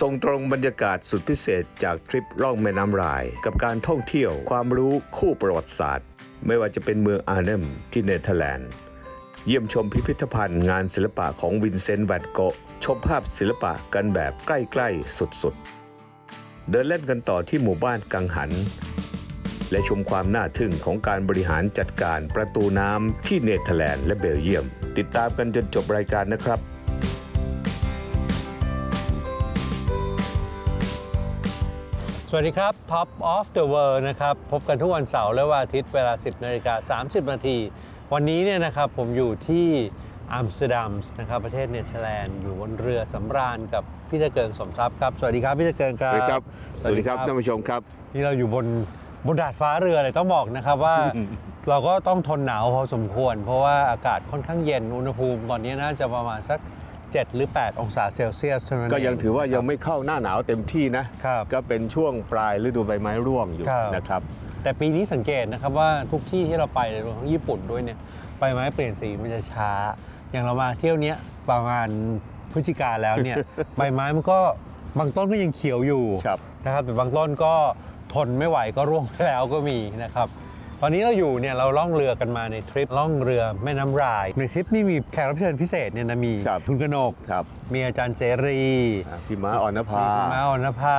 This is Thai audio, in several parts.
ส่งตรงบรรยากาศสุดพิเศษจากทริปล่องแม่น้ำราย กับการท่องเที่ยวความรู้คู่ประวัติศาสตร์ ไม่ว่าจะเป็นเมืองอาร์เนมที่เนเธอร์แลนด์ เยี่ยมชมพิพิธภัณฑ์งานศิลปะของวินเซนต์แวนโกะชมภาพศิลปะกันแบบใกล้ๆสุดๆ เดินเล่นกันต่อที่หมู่บ้านกังหัน และชมความน่าทึ่งของการบริหารจัดการประตูน้ำที่เนเธอร์แลนด์และเบลเยียม ติดตามกันจนจบรายการนะครับ วัสดีครับ Top of the World นะครับ พบกันทุกวันเสาร์และวันอาทิตย์เวลา 10นาฬิกา30 นาที วันนี้เนี่ยนะครับผมอยู่ที่อัมสเตอร์ดัมนะครับประเทศเนเธอร์แลนด์อยู่บนเรือสำราญกับพี่ตะเกิงสมทรัพย์ครับ สวัสดีครับพี่ตะเกิงครับ สวัสดีครับ สวัสดีครับท่านผู้ชมครับ นี่เราอยู่บนบนดาดฟ้าเรือเลยต้องบอกนะครับว่า เราก็ต้องทนหนาวพอสมควร เพราะว่าอากาศค่อนข้างเย็นอุณหภูมิตอนนี้น่าจะประมาณสัก 7 หรือ 8 องศาเซลเซียสเท่านั้นก็ยังเถือว่ายังไม่เข้าหน้าหนาวเต็มที่นะ ครับ ก็เป็นช่วงปลายฤดูใบไม้ร่วงอยู่ครับ นะครับ แต่ปีนี้สังเกตนะครับว่าทุกที่ที่เราไปรวมทั้งญี่ปุ่นด้วยเนี่ยใบไม้เปลี่ยนสีมันจะช้า อย่างเรามาเที่ยวเนี้ยประมาณพฤศจิกาแล้วเนี่ย ใบไม้มันก็บางต้นก็ยังเขียวอยู่ครับ นะครับแต่บางต้นก็ทนไม่ไหวก็ร่วงไปแล้วก็มีนะครับ ตอนนี้เราอยู่เนี่ยเราล่องเรือกันมาในทริปล่องเรือแม่น้ำราย ในทริปนี้มีแขกรับเชิญพิเศษเนี่ยนะมีครับคุณกนก ครับมีอาจารย์เสรีอ่าพี่ม้าอ่อนภามีคุณม้าออนภา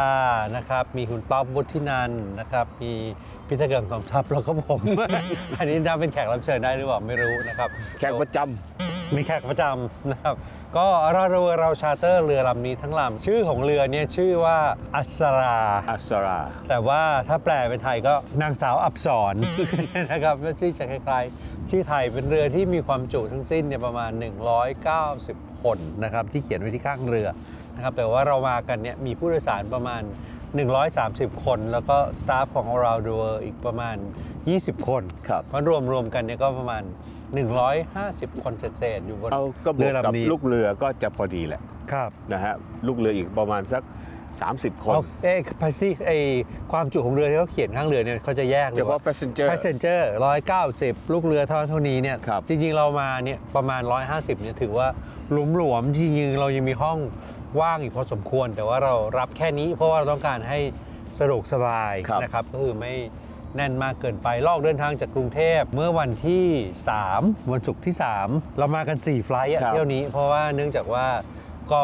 นะครับ มีคุณต๊อบวุฒินันท์นะครับ มีพิธเกิงสมทรัพย์แล้วก็ผม อันนี้นับเป็นแขกรับเชิญได้หรือเปล่าไม่รู้นะครับ แขกประจำ มีแขกประจำนะครับ ก็เราเราเราชาร์เตอร์เรือลำนี้ทั้งลำชื่อของเรือเนี่ยชื่อว่าอัศรา อัสรา แต่ว่าถ้าแปลเป็นไทยก็นางสาวอับสร นะครับแล้วชื่อจะคล้ายๆ ชื่อไทยเป็นเรือที่มีความจุทั้งสิ้นเนี่ยประมาณ 190 คนนะครับที่เขียนไว้ที่ข้างเรือนะครับแต่ว่าเรามากันเนี่ยมีผู้โดยสารประมาณ 130 คน แล้วก็สตาฟของเราดูอีกประมาณ 20 คนครับ เพราะรวมรวมๆกันเนี่ยก็ประมาณ 150 คนเศษๆอยู่บนเอาก็บเรืวอกกับลำนี้ ลูกเรือก็จะพอดีแหละครับนะฮะลูกเรืออีกประมาณสัก 30 คนเอาเอ๊ะพาซี่ไอความจุของเรือที่เขาเขียนข้างเรือเนี่ยเขาจะแยกเลเฉยว่า พาะ passenger passenger 190 ลูกเรือเท่าเท่านี้เนี่ยครับ จริงๆเรามาเนี่ยประมาณ 150เนี่ยถือว่าหลวมๆจริงๆเรายังมีห้องว่างอีกพอสมควร แต่ว่าเรารับแค่นี้เพราะว่าเราต้องการให้สะดวกสบายครับ นะครับก็คือไม่ แน่นมากเกินไปลอกเดินทางจากกรุงเทพเมื่อวันที่ 3 วันศุกร์ที่ 3 เรามากัน 4 ไฟลท์อะครับเที่ยวนี้ เพราะว่าเนื่องจากว่าก็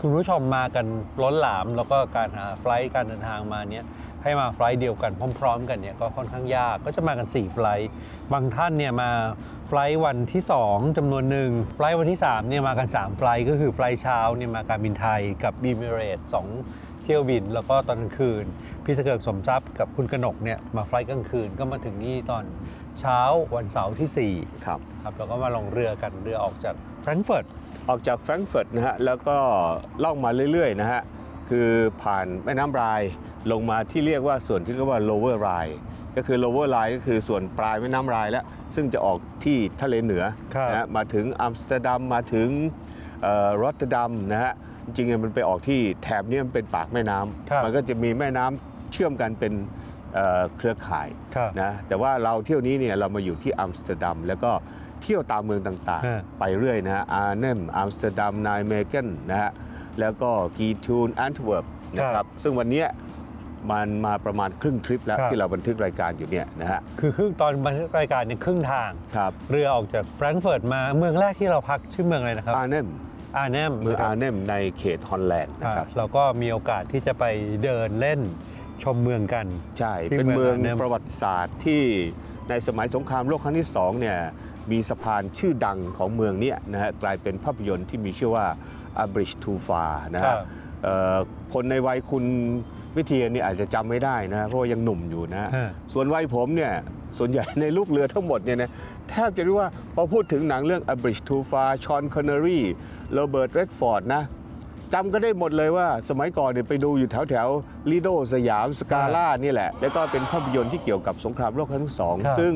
คุณผู้ชมมากันล้นหลาม แล้วก็การหาไฟลท์การเดินทางมาเนี่ยให้มาไฟลท์เดียวกันพร้อม ๆ กันเนี่ยก็ค่อนข้างยากก็จะมากัน 4 ไฟลท์บางท่านเนี่ยมาไฟลท์วันที่ 2จำนวนหนึ่งไฟลท์วันที่3เนี่ยมากัน 3 ไฟลท์ก็คือไฟลท์เช้าเนี่ยมาการบินไทยกับบีมิเรตสอง เที่ยวบิน แล้วก็ตอนกลางคืน พี่ตะเกิกสมทรัพย์กับคุณกนกเนี่ยมาไฟลท์กลางคืนก็มาถึงนี่ตอนเช้าวันเสาร์ที่ครับ4ครับแล้วก็มาลงเรือกันเรือออกจากแฟรงก์เฟิร์ตออกจากแฟรงก์เฟิร์ตนะฮะแล้วก็ล่องมาเรื่อยๆนะฮะคือผ่านแม่น้ำรายลงมาที่เรียกว่าส่วนที่เรียกว่า lower Rhine ก็คือ lower Rhine ก็คือส่วนปลายแม่น้ำรายแล้ว ซึ่งจะออกที่ทะเลเหนือครับนะฮะมาถึงอัมสเตอร์ดัมมาถึงรอตเตอร์ดัมนะฮะ จริงๆมันไปออกที่แถบนี้มันเป็นปากแม่น้ำครับมันก็จะมีแม่น้ำเชื่อมกันเป็นเอ่อเครือข่ายครับนะแต่ว่าเราเที่ยวนี้เนี่ยเรามาอยู่ที่อัมสเตอร์ดัมแล้วก็เที่ยวตามเมืองต่างฮะๆไปเรื่อยนะฮะอาร์เนมอัมสเตอร์ดัมไนเมเกนนะฮะแล้วก็กีทูนแอนทเวิร์ปนะครับซึ่งวันเนี้ยมันมาประมาณครึ่งทริปแล้วครับที่เราบันทึกรายการอยู่เนี่ยนะฮะคือครึ่งตอนบันทึกรายการเนี่ยครึ่งทางครับเรือออกจากแฟรงก์เฟิร์ตมาเมืองแรกที่เราพักชื่อเมืองอะไรนะครับอาร์เนม อาร์เนมเมืองอาร์เนมในเขตฮอลแลนด์นะครับเราก็มีโอกาสที่จะไปเดินเล่นชมเมืองกัน ใช่ที่เป็นเมืเมือองงอาร์เนมประวัติศาสตร์ที่ในสมัยสงครามโลกครั้งที่สองเนี่ยมีสะพานชื่อดังของเมืองเนี้นะฮะกลายเป็นภาพยนตร์ที่มีชื่อว่า A Bridge Too Far นะครัฮะบเอ่อคนในวัยคุณวิเทียนนี่อาจจะจำไม่ได้นะฮะเพราะว่ายังหนุ่มอยู่นะฮะฮะส่วนวัยผมเนี่ยส่วนใหญ่ในลูกเรือทั้งหมดเนี่ยนะ แทบจะเรียกว่าพอพูดถึงหนังเรื่อง A Bridge Too Far ชอนคอนเนอรี่โรเบิร์ตเรดฟอร์ดนะจำก็ได้หมดเลยว่าสมัยก่อนเนี่ยไปดูอยู่แถวแถวลีโดสยามสกาล่านี่แหละ แล้วก็เป็นภาพยนตร์ที่เกี่ยวกับสงครามโลกครั้งที่สองครับซึ่ง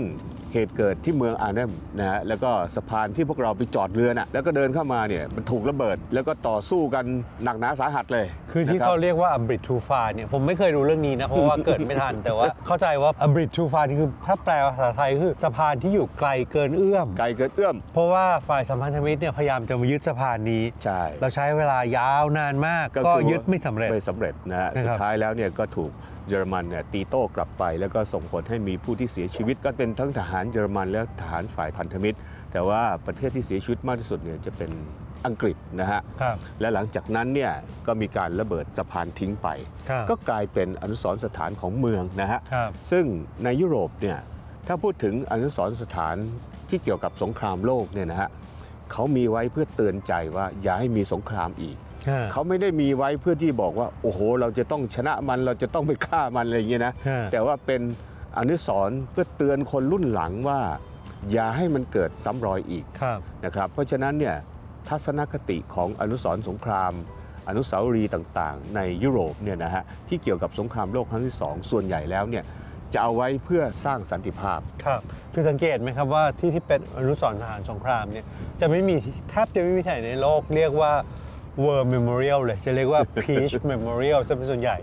เหตุเกิดที่เมืองอาร์เนมนะฮะแล้วก็สะพานที่พวกเราไปจอดเรือน่ะแล้วก็เดินเข้ามาเนี่ยมันถูกระเบิด แล้วก็ต่อสู้กันหนักหนาสาหัสเลยคือที่นะรับเขาเรียกว่า a bridge too far เนี่ยผมไม่เคยรู้เรื่องนี้นะ เพราะว่าเกิดไม่ทัน แต่ว่าเข้าใจว่า a bridge too far นี่คือถ้าแปลภาษาไทยคือสะพานที่อยู่ไกลเกินเอื้อม ไกลเกินเอื้อม เพราะว่าฝ่ายสัมพันธมิตรเนี่ยพยายามจะมายึดสะพานนี้ ใช่ เราใช้เวลายาวนานมาก ก็คือยึดไม่สำเร็จไม่สำเร็จนะฮะนะครับสุดท้ายแล้วเนี่ยก็ถูกเยอรมันเนี่ยตีโต้กลับไป แล้วก็ส่งผลให้มีผู้ที่เสียชีวิต ก็เป็นทั้งทหารเยอรมันและทหารฝ่ายพันธมิตร แต่ว่าประเทศที่เสียชีวิตมากที่สุดเนี่ยจะเป็นอังกฤษนะฮะ ครับ และหลังจากนั้นเนี่ยก็มีการระเบิดสะพานทิ้งไป ครับก็กลายเป็นอนุสรณ์สถานของเมืองนะฮะ ครับ ซึ่งในยุโรปเนี่ยถ้าพูดถึงอนุสรณ์สถานที่เกี่ยวกับสงครามโลกเนี่ยนะฮะเขามีไว้เพื่อเตือนใจว่าอย่าให้มีสงครามอีก เขาไม่ได้มีไว้เพื่อที่บอกว่า โอ้โห เราจะต้องชนะมันเราจะต้องไปฆ่ามันอะไรอย่างเงี้ยนะฮะแต่ว่าเป็นอนุสรณ์เพื่อเตือนคนรุ่นหลังว่า อย่าให้มันเกิดซ้ำรอยอีกครับนะครับ เพราะฉะนั้นเนี่ยทัศนคติของอนุสรณ์สงคราม อนุสาวรีย์ต่างๆ ในยุโรปเนี่ยนะฮะที่เกี่ยวกับสงครามโลกครั้งที่สองส่วนใหญ่แล้วเนี่ยจะเอาไว้เพื่อสร้างสันติภาพครับคือสังเกตไหมครับว่าที่ที่เป็นอนุสรณ์ทหารสงครามเนี่ยจะไม่มีแทบจะไม่มีที่ไหนในโลกเรียกว่า War Memorial เลย จะเรียกว่า Peace Memorial ซะเป็นส่วนใหญ่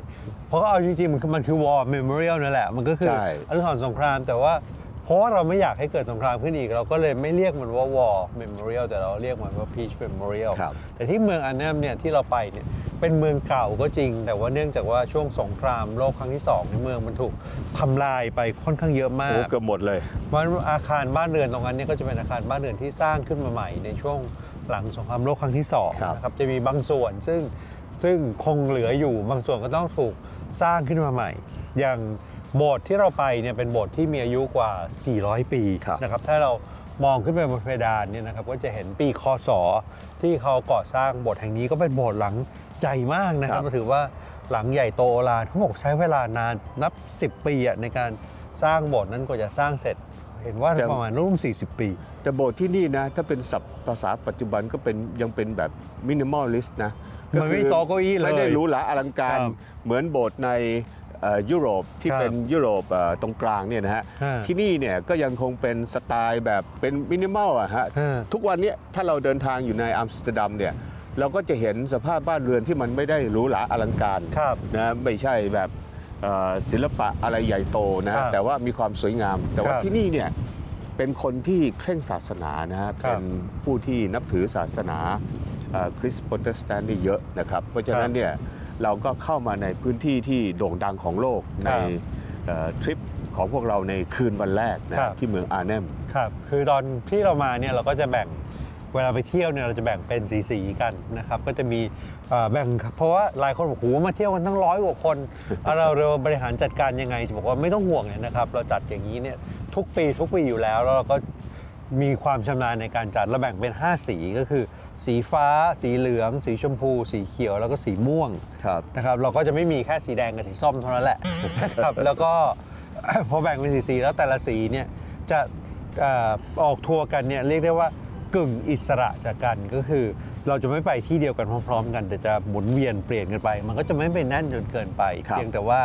เพราะเอาจริงๆ มันคือมันคือ War Memorial นั่นแหละ มันก็คือใช่ อนุสรณ์สงคราม แต่ว่าเพราะว่าเราไม่อยากให้เกิดสงครามขึ้นอีก เราก็เลยไม่เรียกมันว่า War Memorial แต่เราเรียกมันว่า Peace Memorial ครับ แต่ที่เมืองอันเนมเนี่ยที่เราไปเนี่ยเป็นเมืองเก่าก็จริง แต่ว่าเนื่องจากว่าช่วงสงครามโลกครั้งที่สองในยเมืองมันถูกทำลายไปค่อนข้างเยอะมาโอ้ก เกือบหมดเลย มันอาคารบ้านเรือนตรงนั้นเนี่ยก็จะเป็นอาคารบ้านเรือนที่สร้างขึ้นมาใหม่ในช่วง หลังสงครามโลกครั้งที่สองครับนะครับจะมีบางส่วนซึ่งซึ่งคงเหลืออยู่บางส่วนก็ต้องถูกสร้างขึ้นมาใหม่ อย่างโบสถ์ที่เราไปเนี่ยเป็นโบสถ์ที่มีอายุกว่า 400 ปีครับนะครับถ้าเรามองขึ้นไปบนเพดานเนี่ยนะครับก็จะเห็นปีคศที่เขาก่อสร้างโบสถ์แห่งนี้ก็เป็นโบสถ์หลังใหญ่มากนะครับถือว่าหลังใหญ่โตโอฬารเขาบอกใช้เวลานานนับ 10 ปีอะในการสร้างโบสถ์นั้นกว่าจะสร้างเสร็จ เห็นว่าแต่ ประมาณร่วม 40 ปี แต่โบสถ์ที่นี่นะ ถ้าเป็นศัพท์ภาษาปัจจุบันก็เป็นยังเป็นแบบมินิมอลลิสต์นะมันไม่มีโต๊ะเก้าอี้เลยไม่ได้หรูหราอลังการ ครับเหมือนโบสถ์ในเอ่อยุโรปที่ครับเป็นยุโรปเอ่อตรงกลางเนี่ยนะฮะฮะที่นี่เนี่ยก็ยังคงเป็นสไตล์แบบเป็นมินิมอลอะฮะฮะ ทุกวันเนี้ถ้าเราเดินทางอยู่ในอัมสเตอร์ดัมเนี่ยเราก็จะเห็นสภาพบ้านเรือนที่มันไม่ได้หรูหราอลังการ ครับ นะไม่ใช่แบบเอ่อ ศิลปะอะไรใหญ่โตนะครัฮะบแต่ว่ามีความสวยงาม แต่ว่าครับที่นี่เนี่ยเป็นคนที่เคร่งศาสนานะฮะครับเป็นผู้ที่นับถือศาสนาเอ่อคริสต์โปรเตสแตนต์นี่เยอะนะครับ เพราะฉะนั้นเนี่ยเราก็เข้ามาในพื้นที่ที่โด่งดังของโลกในเอ่อทริปของพวกเราในคืนวันแรกนะครับที่เมืองอาร์เนมครับคือตอนที่เรามาเนี่ยเราก็จะแบ่ง เวลาไปเที่ยวเนี่ยเราจะแบ่งเป็นสีๆกันนะครับก็จะมีเอ่อแบ่งเพราะว่าหลายคนบอกโอ้โหมาเที่ยวกันตั้งร้อยกว่าคนเอาเราเราบริหารจัดการยังไงจะบอกว่าไม่ต้องห่วงเลยนะครับเราจัดอย่างนี้เนี่ยทุกปีทุกปีอยู่แล้วแล้วเราก็มีความชำนาญในการจัดเราแบ่งเป็น 5 สีก็คือ สีฟ้า สีเหลือง สีชมพู สีเขียวแล้วก็สีม่วงครับนะครับเราก็จะไม่มีแค่สีแดงกับสีส้มเท่านั้นแหละนะครับแล้วก็พอแบ่งเป็นสีสีแล้วแต่ละสีเนี่ยจะเอ่อออกทัวร์กันเนี่ยเรียกได้ว่า กึ่งอิสระจากกันก็คือ เราจะไม่ไปที่เดียวกันพร้อม ๆ กัน แต่จะหมุนเวียนเปลี่ยนกันไป มันก็จะไม่เป็นแน่นจนเกินไป ครับ เพียงแต่ว่า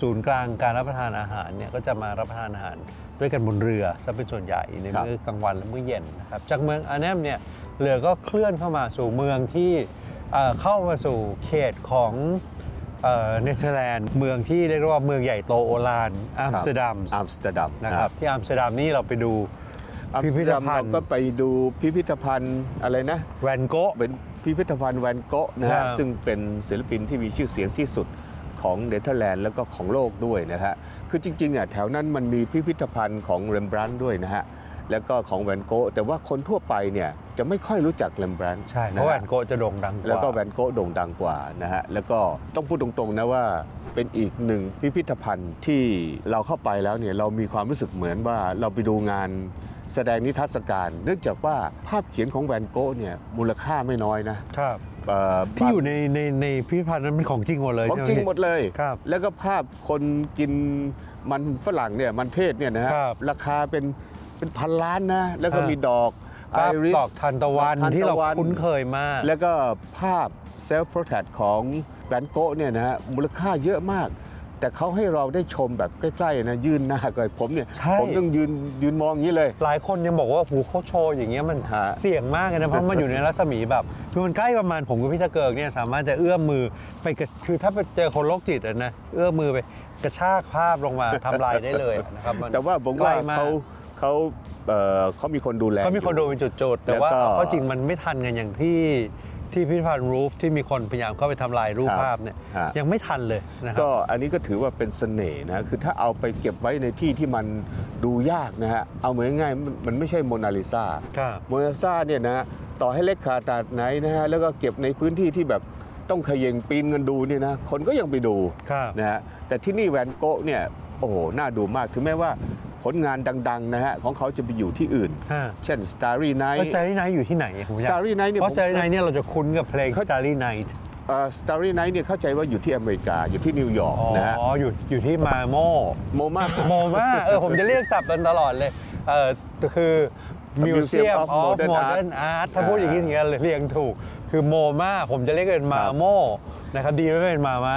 ศูนย์กลางการรับประทานอาหารเนี่ยก็จะมารับประทานอาหารด้วยกันบนเรือซะเป็นส่วนใหญ่ในครับมื้อกลางวันและมื้อเย็นนะครับจากเมืองอาเนมเนี่ยเรือก็เคลื่อนเข้ามาสู่เมืองที่เอ่อเข้ามาสู่เขตของเอ่อเนเธอร์แลนด์เมืองที่เรียกได้ว่าเมืองใหญ่โตโอฬารอัมสเตอร์ดัม อัมสเตอร์ดัมนะครับที่อัมสเตอร์ดัมนี่เราไปดู อัมพิสพิเตอร์ธดัมภัเราณฑ์ก็ไปดูพิพิธภัณฑ์อะไรนะ แวนโกะ เป็นพิพิธภัณฑ์แวนโกะนะครัฮะบซึ่งเป็นศิลปินที่มีชื่อเสียงที่สุดของเนเธอร์แลนด์แล้วก็ของโลกด้วยนะฮะคือจริงๆอะแถวนั้นมันมีพิพิธภัณฑ์ของเรมบรันต์ด้วยนะฮะแล้วก็ของแวนโกะแต่ว่าคนทั่วไปเนี่ย จะไม่ค่อยรู้จักเรมบรันต์ใช่ เพนะราะแวฮะนโกะจะโด่งดังกว่าแล้วก็แวนโกะโด่งดังกว่านะฮะแล้วก็ต้องพูดตรงๆนะว่าเป็นอีกหนึ่งพิพิธภัณฑ์ที่เราเข้าไปแล้วเนี่ยเรามีความรู้สึกเหมือนว่าเราไปดูงานแสดงนิทรรศการ เนื่องจากว่าภาพเขียนของแวนโกะเนี่ยมูลค่าไม่น้อยนะครับ เอ่อที่อยู่ในในในพิพิธภัณฑ์นั้นเป็นของจริงหมดเลยของใช่ไจริงหมดเลย ครับ แล้วก็ภาพคนกินมันฝรั่งเนี่ยมันเทศเนี่ยนะฮะครับราคาเป็นเป็นพันล้านนะแล้วก็ฮะมีดอกไอ ภาพริสดอกทานตะวันดอกทานที่เราตะวันคุ้นเคยมาก แล้วก็ภาพเซลฟ์โปรเทคของแวนโกะเนี่ยนะฮะมูลค่าเยอะมาก แต่เขาให้เราได้ชมแบบใกล้ๆนะยื่นหน้าก็ผมเนี่ยใช่ผมต้องยืนยืนมองอย่างนี้เลย หลายคนยังบอกว่าหูเขาโชว์อย่างเงี้ยมันฮะเสี่ยงมากเลยนะเพราะมันอยู่ในรัศมีแบบคือมันใกล้ประมาณผมกับพี่ตะเกิกเนี่ยสามารถจะเอื้อมมือไปกระคือถ้าไปเจอคนโรคจิตอะนะเอื้อมมือไปกระชากภาพลงมาทำลายได้เลยอะนะครับมันแต่ว่าผมใกว่าล้มกเขา เขาเอ่อเขามีคนดูแล เขามีคนดูอยู่เป็นจุดๆ แต่ว่าแล้วก็ เอาเข้าจริงมันไม่ทันกันอย่างที่ที่พิพิธภัณฑ์รูฟที่มีคนพยายามเข้าไปทำลายรูปครับภาพเนี่ยฮะ ยังไม่ทันเลยนะครับ ก็อันนี้ก็ถือว่าเป็นเสน่ห์นะคือถ้าเอาไปเก็บไว้ในที่ที่มันดูยากนะฮะเอาเหมือนง่ายๆมันมันไม่ใช่โมนาลิซาครับ โมนาลิซาเนี่ยนะต่อให้เล็กขนาดไหนนะฮะแล้วก็เก็บในพื้นที่ที่แบบต้องเขย่งปีนเงินดูเนี่ยนะคนก็ยังไปดูครับ นะฮะแต่ที่นี่แวนโกะเนี่ยโอ้โหน่าดูมากถึงแม้ว่า ผลงานดังๆนะฮะของเขาจะไปอยู่ที่อื่นฮะเช่น Starry แล้ว Night สตาร์รี่ไนท์อยู่ที่ไหนผมอยาก Starry Night เนี่ยเพราะผมสตาร์รี่ไนท์เนี่ยเราจะคุ้นกับเพลง Starry Night Starry Night เนี่ยเข้าใจว่าอยู่ที่อเมริกาอยู่ที่นิวยอร์กอ๋อนะฮะอยู่อยู่ที่มาโมโมมาโมมาเออผมจะเรียกศัพท์กันตลอดเลยเออคือ Museum Museum of of Modern Modern Art ถ้าพูดอย่างนี้อย่างเงี้ยเลยเรียงถูกคือโมมาผมจะเรียกเป็นมาโมนะครับดีไม่เป็นมามา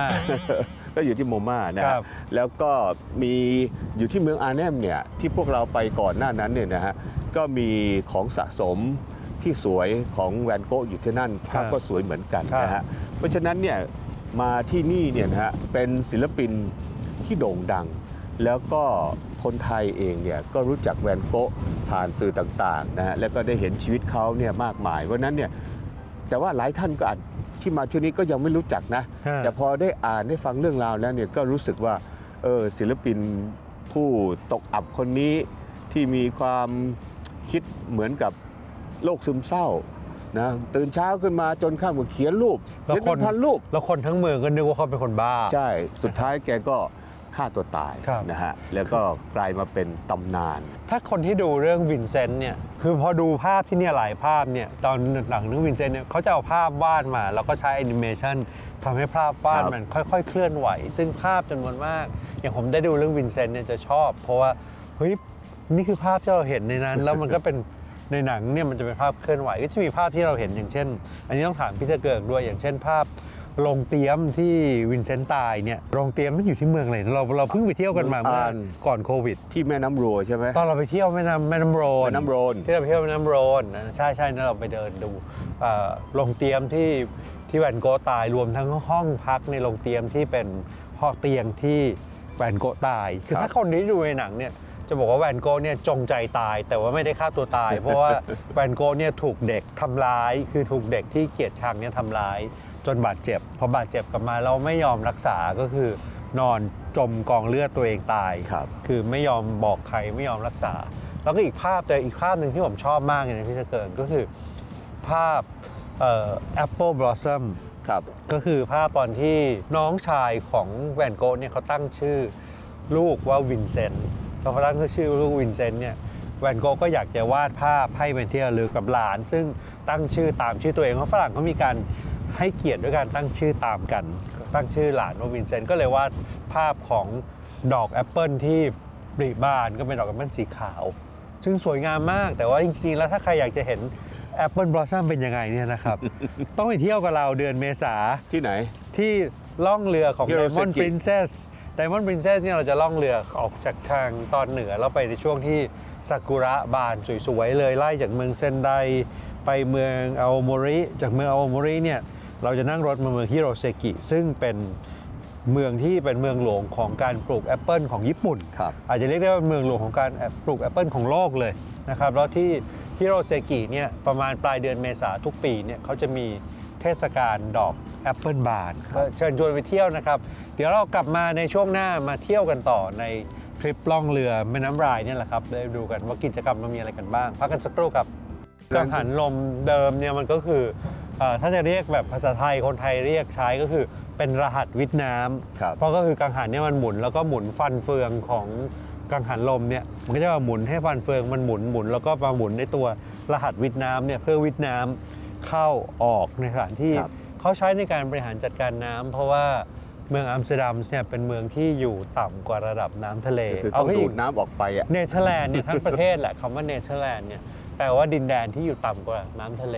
ก็อยู่ที่โมมานะคครัรับบแล้วก็มีอยู่ที่เมืองอาร์เนมเนี่ยที่พวกเราไปก่อนหน้านั้นเนี่ยนะฮะก็มีของสะสมที่สวยของแวนโกะอยู่ที่นั่นภาพก็สวยเหมือนกันนะฮะเพราะฉะนั้นเนี่ยมาที่นี่เนี่ยนะฮะเป็นศิลปินที่โด่งดัง แล้วก็คนไทยเองเนี่ยก็รู้จักแวนโกะผ่านสื่อต่างๆนะฮะแล้วก็ได้เห็นชีวิตเขาเนี่ยมากมายเพราะฉะนั้นเนี่ย แต่ว่าหลายท่านก็อาจ ที่มาที่นี้ก็ยังไม่รู้จักนะ ฮะ แต่พอได้อ่านได้ฟังเรื่องราวแล้วเนี่ยก็รู้สึกว่าเออศิลปินผู้ตกอับคนนี้ที่มีความคิดเหมือนกับโรคซึมเศร้านะตื่นเช้าขึ้นมาจนข้ามก็เขียนรูปแล้วเขียนคนเป็นพันรูป แล้วคนทั้งเมืองก็นึกว่าเขาเป็นคนบ้า ใช่ สุดท้ายแกก็ ฆ่าตัวตายครับ นะฮะแล้วก็กลายมาเป็นตำนาน ถ้าคนที่ดูเรื่องวินเซนต์เนี่ย คือพอดูภาพที่เนี่ยหลายภาพเนี่ย ตอนหลังเรื่องวินเซนต์เนี่ยเขาจะเอาภาพวาดมา แล้วก็ใช้แอนิเมชันทำให้ภาพวาดครับมันค่อยๆ เคลื่อนไหว ซึ่งภาพจำนวนมาก อย่างผมได้ดูเรื่องวินเซนต์เนี่ยจะชอบ เพราะว่าเฮ้ยนี่คือภาพที่เราเห็นในนั้น แล้วมันก็เป็นในหนังเนี่ยมันจะเป็นภาพเคลื่อนไหว ก็จะมีภาพที่เราเห็นอย่างเช่น อันนี้ต้องถามพี่เตอร์เกิกด้วยอย่างเช่นภาพ โรงเตรียมที่วินเซนต์ตายเนี่ยโรงเตรียมมันอยู่ที่เมืองอะไรเราเราเพิ่งไปเที่ยวกันมาเมื่ออ่านก่อนโควิด ที่แม่น้ำรัวใช่ไหมตอนเราไปเที่ยวแม่น้ำแม่น้ำโรนแม่น้ำโรนที่เราไปเที่ยวแม่น้ำโรนนะใช่ใช่นั่นเราไปเดินดูเอ่อโรงเตรียมที่ที่แวนโกะตายรวมทั้งห้องพักในโรงเตรียมที่เป็นห้องเตียงที่แวนโกะตาย คือครับถ้าคนที่ดูในหนังเนี่ยจะบอกว่าแวนโกะเนี่ยจงใจตาย แต่ว่าไม่ได้ฆ่าตัวตาย เพราะว่าแวนโกะเนี่ยถูกเด็กทำร้าย คือถูกเด็กที่เกลียดชังเนี่ยทำร้าย จนบาดเจ็บพอบาดเจ็บกลับมาเราไม่ยอมรักษาก็คือนอนจมกองเลือดตัวเองตายครับ คือไม่ยอมบอกใครไม่ยอมรักษา แล้วก็อีกภาพแต่อีกภาพหนึ่งที่ผมชอบมากเลยนะพี่จะเกิดก็คือภาพเอ่อ Apple Blossom ครับก็คือภาพตอนที่น้องชายของแวนโกะเนี่ยเขาตั้งชื่อลูกว่าวินเซนต์พอเขาตั้งชื่อลูกวินเซนต์เนี่ยแวนโกะก็อยากจะวาดภาพให้เป็นที่ระลึกกับหลาน ซึ่งตั้งชื่อตามชื่อตัวเองเพราะฝรั่งเขามีการ ให้เกียรติด้วยการตั้งชื่อตามกัน ตั้งชื่อหลานว่าวินเซนต์ก็เลยวาดภาพของดอกแอปเปิลที่ปริบานก็เป็นดอกแอปเปิลสีขาว ซึ่งสวยงามมาก แต่ว่าจริงๆ แล้วถ้าใครอยากจะเห็นแอปเปิลบลอสซัมเป็นยังไงเนี่ยนะครับ ต้องไปเที่ยวกับเราเดือนเมษาที่ไหน ที่ล่องเรือของ Hiroseki Diamond Princess Diamond Princess เนี่ยเราจะล่องเรือออกจากทางตอนเหนือแล้วไปในช่วงที่ซากุระบานสวยๆเลยไล่จากเมืองเซนไดไปเมืองอาโอโมริ จากเมืองอาโอโมริเนี่ย เราจะนั่งรถมาเมืองฮิโรเซกิซึ่งเป็นเมืองที่เป็นเมืองหลวงของการปลูกแอปเปิลของญี่ปุ่นครับอาจจะเรียกได้ว่าเมืองหลวงของการปลูกแอปเปิลของโลกเลยนะครับแล้วที่ฮิโรเซกิเนี่ยประมาณปลายเดือนเมษาทุกปีเนี่ยเขาจะมีเทศกาลดอกแอปเปิลบานก็เชิญชวนไปเที่ยวนะครับ เดี๋ยวเรากลับมาในช่วงหน้ามาเที่ยวกันต่อในทริปล่องเรือแม่น้ำรายเนี่ยแหละครับได้ดูกันว่ากิจกรรมมันมีอะไรกันบ้าง พักกันสักครู่ครับกังหันลมเดิมเนี่ยมันก็คือเอ่อ ถ้าจะเรียกแบบภาษาไทยคนไทยเรียกใช้ก็คือเป็นรหัสวิทย์น้ำครับเพราะก็คือกังหันเนี่ยมันหมุนแล้วก็หมุนฟันเฟืองของกังหันลมเนี่ยมันก็จะมาหมุนให้ฟันเฟืองมันหมุนหมุนแล้วก็มาหมุนในตัวรหัสวิทย์น้ำเนี่ยเพื่อวิทย์น้ำเข้าออกในสถานที่ ครับ เขาใช้ในการบริหารจัดการน้ำเพราะว่าเมืองอัมสเตอร์ดัมเนี่ยเป็นเมืองที่อยู่ต่ำกว่าระดับน้ำทะเลคือต้องให้ดูอีดกน้ำออกไปอะ เนเธอร์แลนด์เนี่ยทั้งประเทศแหละคำว่าเนเธอร์แลนด์เนี่ยแปลว่าดินแดนที่อยู่ต่ำกว่าน้ำทะเล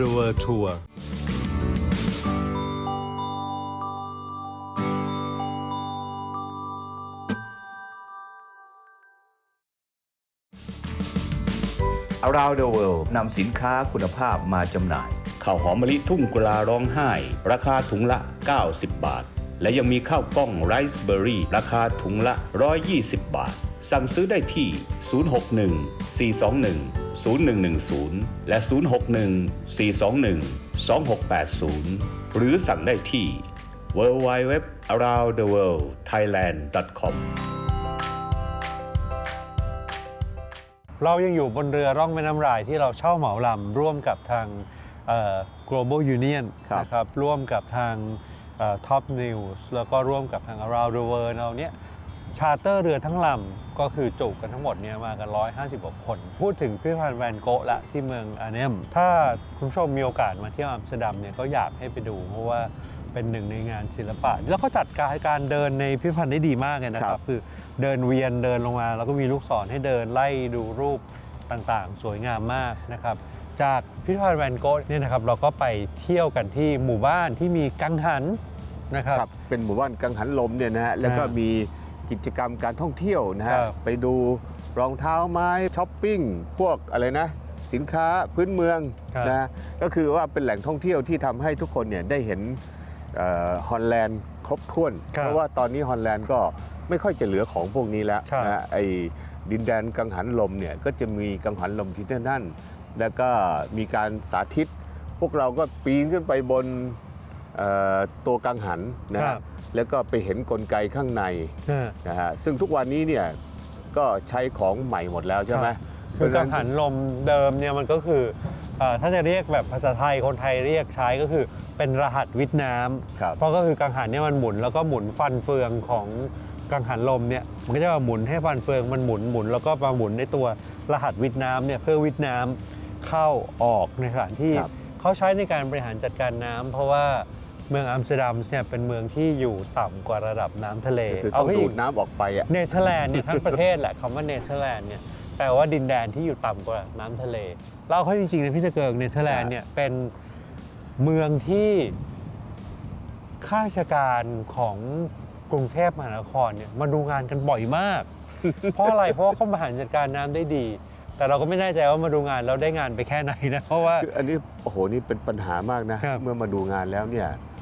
the world tour อ r o u n d the World นำสินค้าคุณภาพมาจำหน่าย ข้าวหอมมะลิทุ่งกุลาร้องไห้ ราคาถุงละ 90 บาท และยังมีข้าวกล้องไรซ์เบอร์รี่ ราคาถุงละ 120 บาท สั่งซื้อได้ที่ 061 421 0110 และ 061 421 2680 หรือสั่งได้ที่ www aroundtheworldthailand.com เรายังอยู่บนเรือร่องแม่น้ำรายที่เราเช่าเหมาลำร่วมกับทางเอ่อ global union ครับนะครับร่วมกับทางเอ่อ top news แล้วก็ร่วมกับทาง around the world เราเนี่ย ชาร์เตอร์เรือทั้งลำก็คือจุกันทั้งหมดเนี่ยมากัน 150กว่าคน พูดถึงพิพิธภัณฑ์แวนโกะละที่เมืองอาเนม ถ้าคุณผู้ชมมีโอกาสมาเที่ยวอัมสเตอร์ดัมเนี่ยก็อยากให้ไปดูเพราะว่าเป็นหนึ่งในงานศิลปะ แล้วก็จัดการการเดินในพิพิธภัณฑ์ได้ดีมากเลยนะคครัรับบคือเดินเวียนเดินลงมา แล้วก็มีลูกศรให้เดินไล่ดูรูปต่างๆ สวยงามมากนะครับจากพิพิธภัณฑ์แวนโกะเนี่ยนะครับเราก็ไปเที่ยวกันที่หมู่บ้านที่มีกังหันนะครับครับเป็นหมู่บ้านกังหันลมเนี่ยนะฮะแล้วก็อ่ามีมี กิจกรรมการท่องเที่ยวนะฮะ ครับ ไปดูรองเท้าไม้ช้อปปิ้ง พวกอะไรนะ สินค้าพื้นเมืองครับนะฮะก็คือว่าเป็นแหล่งท่องเที่ยวที่ทำให้ทุกคนเนี่ยได้เห็นฮอลแลนด์ครบถ้วน ครับเพราะว่าตอนนี้ฮอลแลนด์ก็ไม่ค่อยจะเหลือของพวกนี้แล้วครับ นะฮะไอ้ดินแดนกังหันลมเนี่ยก็จะมีกังหันลมที่นั่น แล้วก็มีการสาธิต พวกเราก็ปีนขึ้นไปบนเอ่อ ตัวกังหันนะครัฮะบ แล้วก็ไปเห็นกลไกข้างในอ่านะฮะซึ่งทุกวันนี้เนี่ยก็ใช้ของใหม่หมดแล้วใช่ไหมคือกังหันลมเดิมเนี่ยมันก็คือเอ่อถ้าจะเรียกแบบภาษาไทยคนไทยเรียกใช้ก็คือเป็นรหัสวิทย์น้ำครับ เพราะก็คือกังหันเนี่ยมันหมุนแล้วก็หมุนฟันเฟืองของกังหันลมเนี่ยมันก็จะมาหมุนให้ฟันเฟืองมันหมุนหมุนแล้วก็มาหมุนในตัวรหัสวิทย์น้ำเนี่ยเพื่อวิทย์น้ำเข้าออกในสถานที่ครับ เขาใช้ในการบริหารจัดการน้ำเพราะว่า เมืองอัมสเตอร์ดัมเนี่ยเป็นเมืองที่อยู่ต่ำกว่าระดับน้ำทะเลก็คือเอาต้องให้ดูอีดกน้ำออกไปอะเนเธอร์แลนด์เนี่ยทั้งประเทศแหละคำว่าเนเธอร์แลนด์เนี่ยแปลว่าดินแดนที่อยู่ต่ำกว่าน้ำทะเลเล่าเขาจริงๆนะพี่ตะเกิงเนเธอร์แลนด์เนี่ยเป็นเมืองที่ข้าราชการของกรุงเทพมหานครเนี่ยมาดูงานกันบ่อยมาก เพราะอะไรเพราะว่าเขาบริหารจัดการน้ำได้ดี แต่เราก็ไม่แน่ใจว่ามาดูงานแล้วได้งานไปแค่ไหนนะเพราะว่าคืออันนี้โอ้โหนี่เป็นปัญหามากนะครับเมื่อมาดูงานแล้วเนี่ยเอ่อ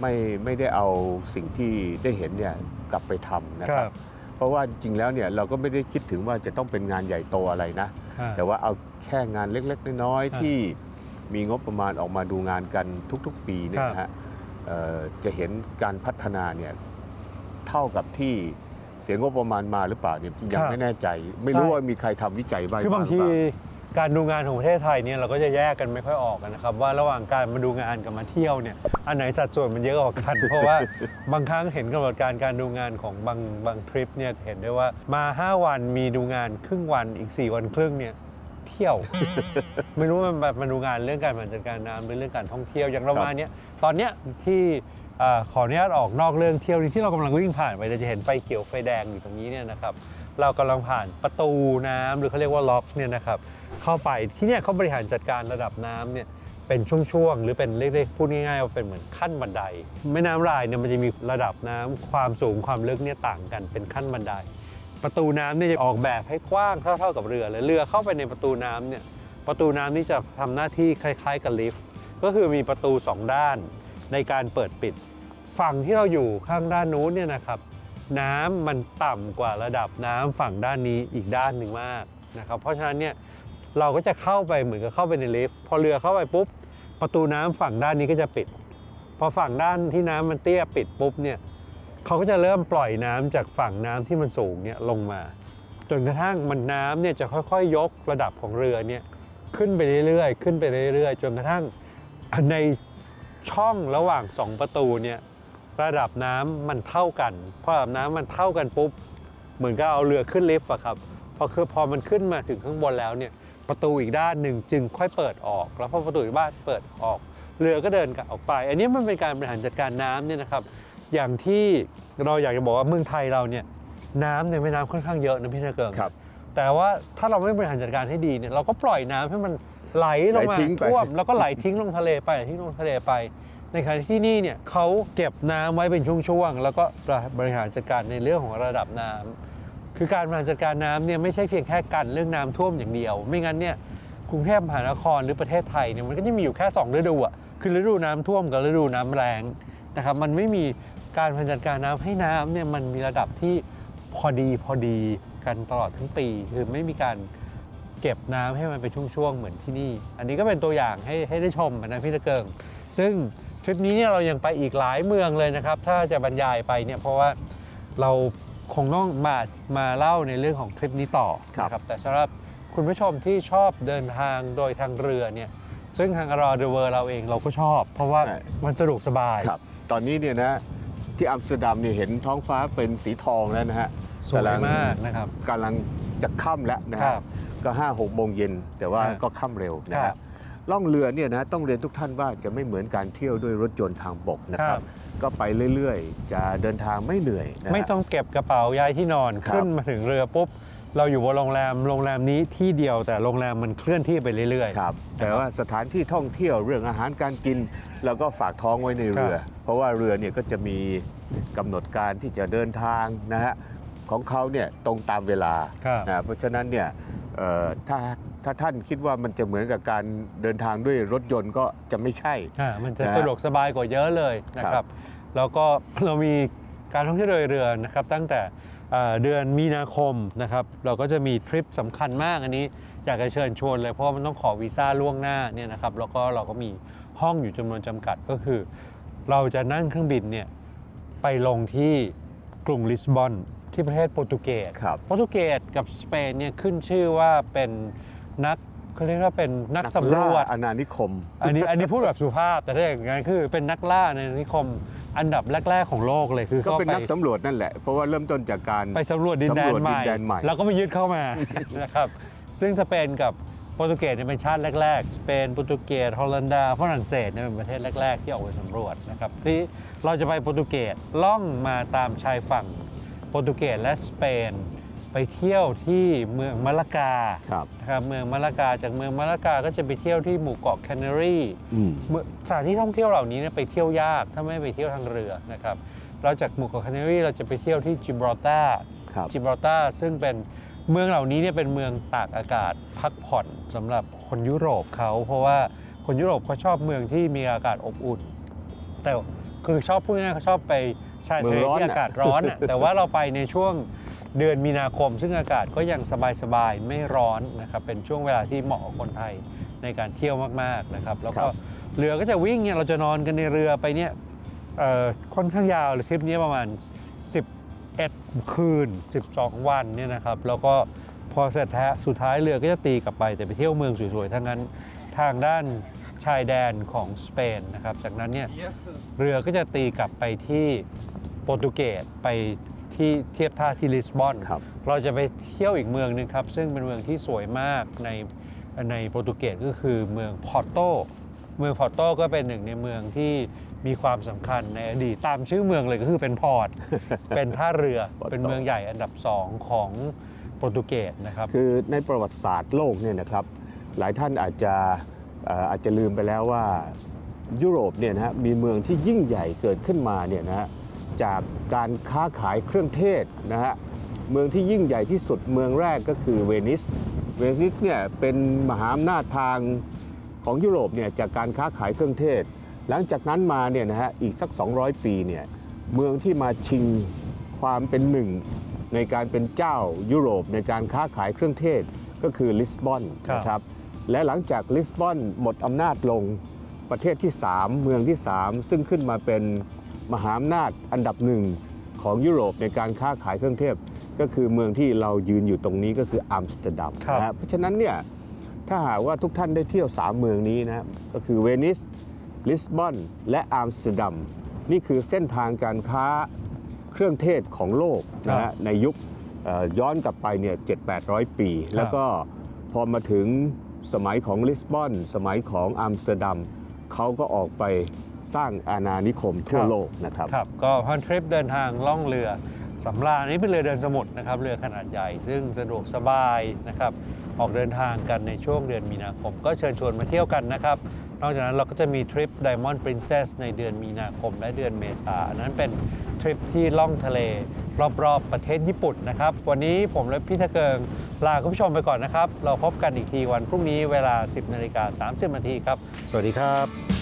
ไม่ไม่ได้เอาสิ่งที่ได้เห็นเนี่ยกลับไปทำนะครับเพราะว่าจริงๆแล้วเนี่ยเราก็ไม่ได้คิดถึงว่าจะต้องเป็นงานใหญ่โตอะไรนะ อ่า แต่ว่าเอาแค่งานเล็กๆ น้อยอ่าๆที่มีงบประมาณออกมาดูงานกันทุกๆ ปีเนี่ยครับนะฮะเอ่อจะเห็นการพัฒนาเนี่ยเท่ากับที่เสียงบประมาณมาหรือเปล่าเนี่ยยังไม่แน่ใจ ไม่รู้ว่ามีใครทำวิจัยบ้างคือบางหรืทีเปล่ การดูงานของประเทศไทยเนี่ยเราก็จะแยกกันไม่ค่อยออกกันนะครับว่าระหว่างการมาดูงานกับมาเที่ยวเนี่ยอันไหนสัดส่วนมันเยอะกว่ากัน เพราะว่าบางครั้งเห็นกำหนดการการดูงานของบางบางทริปเนี่ยเห็นได้ว่ามา 5 วันมีดูงานครึ่งวันอีก 4 วันครึ่งเนี่ยเที่ยว ไม่รู้มันแบบมาดูงานเรื่องการบริหารจัดการน้ำหรือเรื่องการท่องเที่ยวอย่างเรามาเนี่ยตอนเนี้ยที่อ่อขออนุญาตออกนอกเรื่องเที่ยวที่เรากำลังวิ่งผ่านไปเราจะเห็นไฟเขียวไฟแดงอยู่ตรงนี้เนี่ยนะครับเรากำลังผ่านประตูน้ำหรือเขาเรียกว่าล็อกเนี่ยนะครับ เข้าไปที่เนี่ยเขาบริหารจัดการระดับน้ำเนี่ยเป็นช่วงๆ หรือเป็นเรียกๆพูดง่ายๆว่าเป็นเหมือนขั้นบันได แม่น้ำรายเนี่ยมันจะมีระดับน้ำความสูงความลึกเนี่ยต่างกันเป็นขั้นบันได ประตูน้ำเนี่ยจะออกแบบให้กว้างเท่าๆกับเรือเลยเรือเข้าไปในประตูน้ำเนี่ยประตูน้ำนี่จะทำหน้าที่คล้ายๆกับลิฟต์ก็คือมีประตูสองด้านในการเปิดปิด ฝั่งที่เราอยู่ข้างด้านนู้นเนี่ยนะครับ น้ำมันต่ำกว่าระดับน้ำฝั่งด้านนี้อีกด้านหนึ่งมากนะครับ เพราะฉะนั้นเนี่ย เราก็จะเข้าไปเหมือนกับเข้าไปในลิฟต์พอเรือเข้าไปปุ๊บ ประตูน้ำฝั่งด้านนี้ก็จะปิด พอฝั่งด้านที่น้ำมันเตี้ยปิดปุ๊บเนี่ยเขาก็จะเริ่มปล่อยน้ำจากฝั่งน้ำที่มันสูงเนี่ยลงมา จนกระทั่งมันน้ำเนี่ยจะค่อยๆยยกระดับของเรือเนี่ยขึ้นไปเรื่อยๆ ขึ้นไปเรื่อยๆ จนกระทั่งในช่องระหว่างสองประตูเนี่ยระดับน้ำมันเท่ากันพอระดับน้ำมันเท่ากันปุ๊บ เหมือนกับเอาเรือขึ้นลิฟต์อะครับพอคือพอมันขึ้นมาถึงข้างบนแล้วเนี่ย ประตูอีกด้านหนึ่งจึงค่อยเปิดออก แล้วพอประตูอีกบ้านเปิดออก เรือก็เดินกลับออกไป อันนี้มันเป็นการบริหารจัดการน้ำเนี่ยนะครับอย่างที่เราอยากจะบอกว่าเมืองไทยเราเนี่ยน้ำในแม่น้ำค่อนข้างเยอะนะพี่นาเกิงครับ แต่ว่าถ้าเราไม่บริหารจัดการให้ดีเนี่ยเราก็ปล่อยน้ำให้มันไหลลงมาไหลทิ้งไปท่วมแล้วก็ไหลทิ้งลงทะเลไปทิ้งลงทะเลไป ในขณะที่นี่เนี่ยเขาเก็บน้ำไว้เป็นช่วงๆแล้วก็บริหารจัดการในเรื่องของระดับน้ำ คือการบริหารจัดการน้ำเนี่ยไม่ใช่เพียงแค่กันเรื่องน้ำท่วมอย่างเดียว ไม่งั้นเนี่ยกรุงเทพมหานครหรือประเทศไทยเนี่ยมันก็จะมีอยู่แค่สองฤดูอะคือฤดูน้ำท่วมกับฤดูน้ำแรงนะครับมันไม่มีการบริหารจัดการน้ำให้น้ำเนี่ยมันมีระดับที่พอดีพอดีกันตลอดทั้งปี คือไม่มีการเก็บน้ำให้มันเป็นช่วงๆเหมือนที่นี่ อันนี้ก็เป็นตัวอย่างให้ให้ได้ชมนะพี่ตะเกิง ซึ่งทริปนี้เนี่ยเรายังไปอีกหลายเมืองเลยนะครับ ถ้าจะบรรยายไปเนี่ยเพราะว่าเรา คงต้องมามาเล่าในเรื่องของทริปนี้ต่อครับนะครับแต่สำหรับคุณผู้ชมที่ชอบเดินทางโดยทางเรือเนี่ยซึ่งทางรอเดเวอร์เราเองเราก็ชอบ เพราะว่าใช่มันสะดวกสบายครับ ตอนนี้เนี่ยนะที่อัมสเตอร์ดัมเนี่ยเห็นท้องฟ้าเป็นสีทองแล้วนะฮะสวยมากนะครับกำลังจะค่ำแล้วนะครัฮะบก็ห้าหกโมงเย็นแต่ว่าครับก็ค่ำเร็วนะครัฮะบ ล่องเรือเนี่ยนะต้องเรียนทุกท่านว่าจะไม่เหมือนการเที่ยวด้วยรถยนต์ทางบกนะคครัรับบก็ไปเรื่อยๆ จะเดินทางไม่เหนื่อยนะฮะไม่ต้องเก็บกระเป๋าย้ายที่นอนครับขึ้นมาถึงเรือปุ๊บเราอยู่บนโรงแรม โรงแรมนี้ที่เดียวแต่โรงแรมมันเคลื่อนที่ไปเรื่อยๆครับแต่ว่าสถานที่ท่องเที่ยวเรื่องอาหารการกินเราก็ฝากท้องไว้ในเรือครับเพราะว่าเรือเนี่ยก็จะมีกำหนดการที่จะเดินทางนะฮะของเขาเนี่ยตรงตามเวลาครับนะเพราะฉะนั้นเนี่ยเอ่อถ้า ถ้าท่านคิดว่ามันจะเหมือนกับการเดินทางด้วยรถยนต์ก็จะไม่ใช่ อ่ามันจะนะฮะสะดวกสบายกว่าเยอะเลยนะคครัรับบ แล้วก็ เรามีการท่องเที่ยวโดยเรือนะครับตั้งแต่เอ่อเดือนมีนาคมนะครับเราก็จะมีทริปสำคัญมากอันนี้อยากจะเชิญชวนเลยเพราะว่ามันต้องขอวีซ่าล่วงหน้าเนี่ยนะครับแล้วก็เราก็มีห้องอยู่จำนวนจำกัดก็คือ เราจะนั่งเครื่องบินเนี่ยไปลงที่กรุงลิสบอนที่ประเทศโปรตุเกส ครับ โปรตุเกสกับสเปนเนี่ยขึ้นชื่อว่าเป็น นักเขาเรียกว่าเป็นนักสำรวจล่าอาณานิคม อันนี้อันนี้พูดแบบสุภาพแต่ถ้าอย่างนั้นคือเป็นนักล่าในนิคมอันดับแรก ๆ ของโลกเลยคือก็เขาเป็นไปนักสำรวจนั่นแหละ เพราะว่าเริ่มต้นจากการไปสำรวจดินแดนสำรวจใหดิม่นแดนใหม่แล้วก็มายึดเข้ามานะครับซึ่งสเปนกับโปรตุเกสเนี่ยเป็นชาติแรกๆสเปนโปรตุเกสฮอลแลนดาฝรั่งเศสเนี่ยเป็นประเทศแรก ๆ ที่ออกไปสำรวจนะครับที่เราจะไปโปรตุเกสล่องมาตามชายฝั่งโปรตุเกสและสเปน ไปเที่ยวที่เมืองมะละกาครับนะครับเมืองมะละกาจากเมืองมะละกาก็จะไปเที่ยวที่หมู่เกาะแคนารีอืมเมื่อสถานที่ท่องเที่ยวเหล่านี้เนี่ยไปเที่ยวยากถ้าไม่ไปเที่ยวทางเรือนะครับเราจากหมู่เกาะแคนารีเราจะไปเที่ยวที่จิบรอลตาครับจิบรอลตาซึ่งเป็นเมืองเหล่านี้เนี่ยเป็นเมืองตากอากาศพักผ่อนสำหรับคนยุโรปเขา เพราะว่าคนยุโรปเขาชอบเมืองที่มีอากาศอบอุ่น แต่คือชอบพูดง่ายๆเขาชอบไปชายทะเลเมืองร้อนที่น่ะอากาศร้อนน่ะแต่ว่าเราไปในช่วง เดือนมีนาคม ซึ่งอากาศก็ยังสบายๆ ไม่ร้อนนะครับเป็นช่วงเวลาที่เหมาะกับคนไทยในการเที่ยวมากๆนะครับแล้วก็เรือก็จะวิ่งเนี่ยเราจะนอนกันในเรือไปเนี่ยเอ่อค่อนข้างยาวเลยทริปนี้ประมาณ 11 คืน 12 วันเนี่ยนะครับแล้วก็พอเสร็จแท้สุดท้ายเรือก็จะตีกลับไปแต่ไปเที่ยวเมืองสวยๆทั้งนั้นทางด้านชายแดนของสเปนนะครับจากนั้นเนี่ยเรือก็จะตีกลับไปที่โปรตุเกสไป ที่เทียบท่าที่ลิสบอน ครับ เราจะไปเที่ยวอีกเมืองหนึงครับ ซึ่งเป็นเมืองที่สวยมากในในโปรตุเกสก็คือเมืองพอร์โต เมืองพอร์โตก็เป็นหนึ่งในเมืองที่มีความสำคัญในอดีตตามชื่อเมืองเลยก็คือเป็นพอร์ต เป็นท่าเรือ Porto เป็นเมืองใหญ่อันดับสองของโปรตุเกสนะครับ คือในประวัติศาสตร์โลกเนี่ยนะครับ หลายท่านอาจจะเอ่ออาจจะลืมไปแล้วว่ายุโรปเนี่ยนะฮะมีเมืองที่ยิ่งใหญ่เกิดขึ้นมาเนี่ยนะฮะ จากการค้าขายเครื่องเทศนะฮะเมืองที่ยิ่งใหญ่ที่สุดเมืองแรกก็คือเวนิส เวนิสเนี่ยเป็นมหาอำนาจทางของยุโรปเนี่ยจากการค้าขายเครื่องเทศ หลังจากนั้นมาเนี่ยนะฮะอีกสัก 200 ปีเนี่ยเมืองที่มาชิงความเป็นหนึ่งในการเป็นเจ้ายุโรปในการค้าขายเครื่องเทศก็คือลิสบอนครับนะครับและหลังจากลิสบอนหมดอำนาจลงประเทศที่ 3 เมืองที่ 3 ซึ่งขึ้นมาเป็น มหาอำนาจอันดับหนึ่งของยุโรปในการค้าขายเครื่องเทศก็คือเมืองที่เรายืนอยู่ตรงนี้ก็คืออัมสเตอร์ดัมครับ นะฮะเพราะฉะนั้นเนี่ยถ้าถ้าหากว่าทุกท่านได้เที่ยว 3 เมืองนี้นะก็คือเวนิส ลิสบอน และอัมสเตอร์ดัมนี่คือเส้นทางการค้าเครื่องเทศของโลกนะครัฮะบในยุคเอ่อย้อนกลับไปเนี่ย7-800ปีแล้วก็พอมาถึงสมัยของลิสบอน สมัยของอัมสเตอร์ดัมเขาก็ออกไป สร้างอาณานิคมทั่วโลกนะครับครับก็พันทริปเดินทางล่องเรือสำราญอันนี้เป็นเรือเดินสมุทรนะครับเรือขนาดใหญ่ซึ่งสะดวกสบายนะครับออกเดินทางกันในช่วงเดือนมีนาคม ก็เชิญชวนมาเที่ยวกันนะครับ นอกจากนั้นเราก็จะมีทริป Diamond Princess ในเดือนมีนาคมและเดือนเมษาอันนั้นเป็นทริปที่ล่องทะเล รอบๆประเทศญี่ปุ่นนะครับ วันนี้ผมและพี่ทะเกิง ลาคุณผู้ชมไปก่อนนะครับ เราพบกันอีกทีวันพรุ่งนี้เวลา 10นาฬิกา30นาทีครับ สวัสดีครับ